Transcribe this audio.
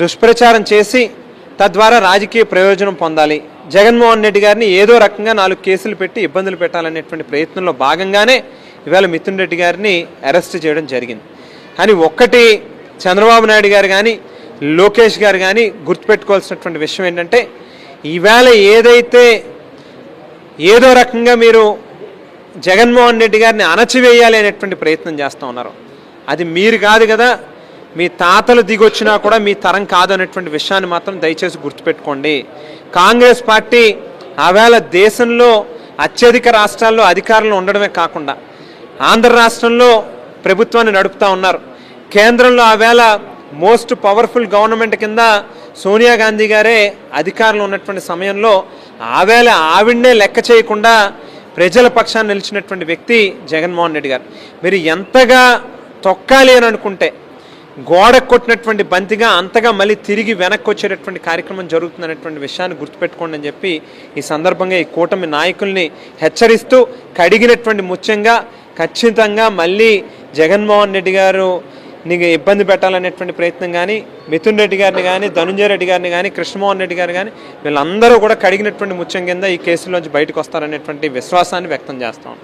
దుష్ప్రచారం చేసి తద్వారా రాజకీయ ప్రయోజనం పొందాలి. జగన్మోహన్ రెడ్డి గారిని ఏదో రకంగా నాలుగు కేసులు పెట్టి ఇబ్బందులు పెట్టాలనేటువంటి ప్రయత్నంలో భాగంగానే ఇవాళ మిథున్ రెడ్డి గారిని అరెస్ట్ చేయడం జరిగింది. కానీ ఒక్కటి చంద్రబాబు నాయుడు గారు కానీ లోకేష్ గారు కానీ గుర్తుపెట్టుకోవాల్సినటువంటి విషయం ఏంటంటే ఈవేళ ఏదైతే ఏదో రకంగా మీరు జగన్మోహన్ రెడ్డి గారిని అణచివేయాలి అనేటువంటి ప్రయత్నం చేస్తూ ఉన్నారు అది మీరు కాదు కదా మీ తాతలు దిగొచ్చినా కూడా మీ తరం కాదనేటువంటి విషయాన్ని మాత్రం దయచేసి గుర్తుపెట్టుకోండి. కాంగ్రెస్ పార్టీ ఆవేళ దేశంలో అత్యధిక రాష్ట్రాల్లో అధికారంలో ఉండడమే కాకుండా ఆంధ్ర రాష్ట్రంలో ప్రభుత్వాన్ని నడుపుతా ఉన్నారు. కేంద్రంలో ఆవేళ మోస్ట్ పవర్ఫుల్ గవర్నమెంట్ కింద సోనియా గాంధీ గారే అధికారంలో ఉన్నటువంటి సమయంలో ఆవేళ ఆవిడనే లెక్క చేయకుండా ప్రజల పక్షాన్ని నిలిచినటువంటి వ్యక్తి జగన్మోహన్ రెడ్డి గారు. మీరు ఎంతగా తొక్కాలి అని అనుకుంటే గోడ కొట్టినటువంటి బంతిగా అంతగా మళ్ళీ తిరిగి వెనక్కి వచ్చేటటువంటి కార్యక్రమం జరుగుతుందనేటువంటి విషయాన్ని గుర్తుపెట్టుకోండి అని చెప్పి ఈ సందర్భంగా ఈ కూటమి నాయకుల్ని హెచ్చరిస్తూ కడిగినటువంటి ముఖ్యంగా ఖచ్చితంగా మళ్ళీ జగన్మోహన్ రెడ్డి గారు నీకు ఇబ్బంది పెట్టాలనేటువంటి ప్రయత్నం కానీ మిథున్ రెడ్డి గారిని కానీ ధనుంజయ రెడ్డి గారిని కానీ కృష్ణమోహన్ రెడ్డి గారు కానీ వీళ్ళందరూ కూడా కడిగినటువంటి ముత్యం కింద ఈ కేసులోంచి బయటకు వస్తారనేటువంటి విశ్వాసాన్ని వ్యక్తం చేస్తాం